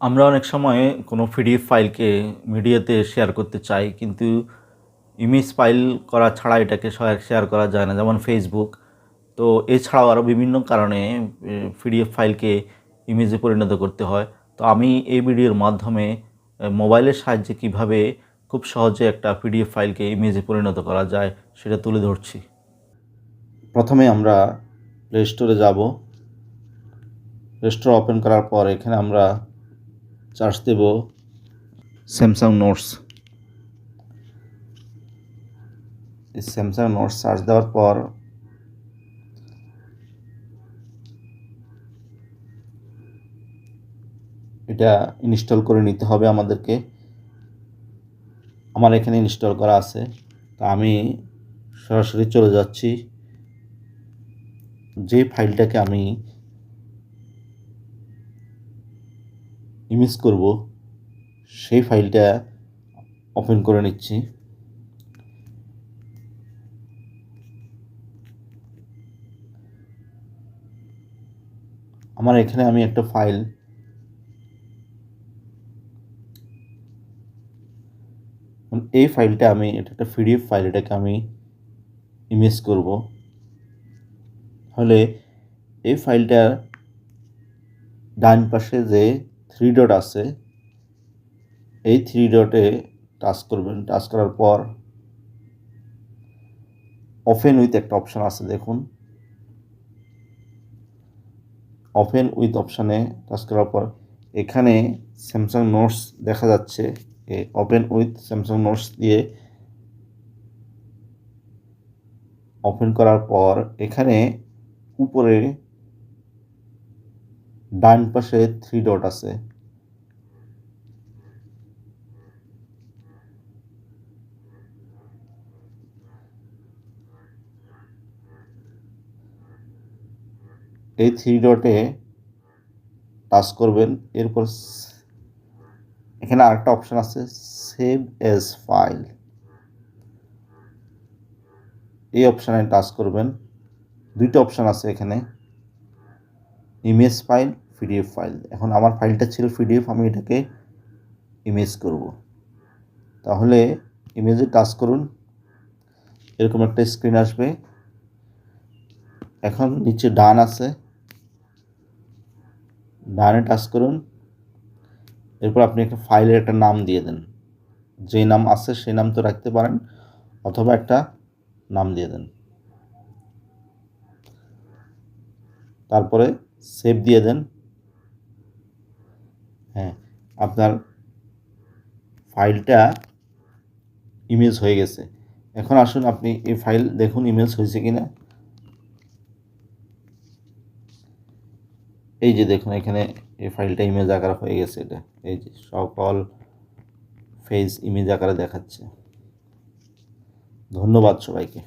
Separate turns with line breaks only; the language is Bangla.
আমরা অনেক সময় কোনো পিডিএফ ফাইলকে মিডিয়াতে শেয়ার করতে চাই, কিন্তু ইমেজ ফাইল করা ছাড়া এটাকে শেয়ার করা যায় না, যেমন ফেসবুক তো এছাড়াও আরও বিভিন্ন কারণে পিডিএফ ফাইলকে ইমেজে পরিণত করতে হয়। তো আমি এই ভিডিওর মাধ্যমে মোবাইলের সাহায্যে কীভাবে খুব সহজে একটা পিডিএফ ফাইলকে ইমেজে পরিণত করা যায়, সেটা তুলে ধরছি। প্রথমে আমরা প্লে স্টোরে যাব। প্লে স্টোর ওপেন করার পর এখানে আমরা চার্জ দেব। স্যামসাং নোটস এই স্যামসাং নোটস চার্জ দেওয়ার পর এটা ইনস্টল করে নিতে হবে আমাদেরকে। আমার এখানে ইনস্টল করা আছে। তো আমি সরাসরি চলে যাচ্ছি। যে ফাইলটাকে আমি ইমেজ করব, সেই ফাইলটা ওপেন করে নিচ্ছি। আমার এখানে আমি একটা ফাইল এই ফাইলটা আমি, এটা একটা পিডিএফ ফাইল, এটাকে আমি ইমেজ করব। তাহলে এই ফাইলটার ডান পাশে যে থ্রি ডট আছে। এই থ্রি ডটে টাচ করবেন টাচ করার পর ওপেন উইথ একটা অপশান আছে, দেখুন। ওপেন উইথ অপশানে টাচ করার পর এখানে স্যামসাং নোটস দেখা যাচ্ছে। ওপেন উইথ স্যামসাং নোটস দিয়ে ওপেন করার পর এখানে উপরে ডান পাশে থ্রি ডট আছে। এই থ্রি ডটে টাচ করবেন, এরপর এখানে আরেকটা অপশান আছে সেভ এজ ফাইল এই অপশানে টাচ করবেন। দুইটা অপশান আছে এখানে। ইমেজ ফাইল পিডিএফ ফাইল এখন আমার ফাইলটা ছিল পিডিএফ আমি এটাকে ইমেজ করব। তাহলে ইমেজে টাচ করুন। এরকম একটা স্ক্রিন আসবে। এখন নিচে ডান আছে। ডানে টাচ করুন। এরপর আপনি একটা ফাইলের একটা নাম দিয়ে দেন। যে নাম আছে সেই নাম তো রাখতে পারেন, অথবা একটা নাম দিয়ে দেন। তারপরে সেভ দিয়ে দেন। হ্যাঁ আপনার ফাইলটা ইমেজ হয়ে গেছে। এখন আসুন আপনি এই ফাইল দেখুন ইমেজ হয়েছে কিনা। এই যে দেখুন, এখানে এই ফাইলটা ইমেজ আকার হয়ে গেছে এটা। এই যে সকল ফেস ইমেজ আকারে দেখাচ্ছে। ধন্যবাদ সবাইকে।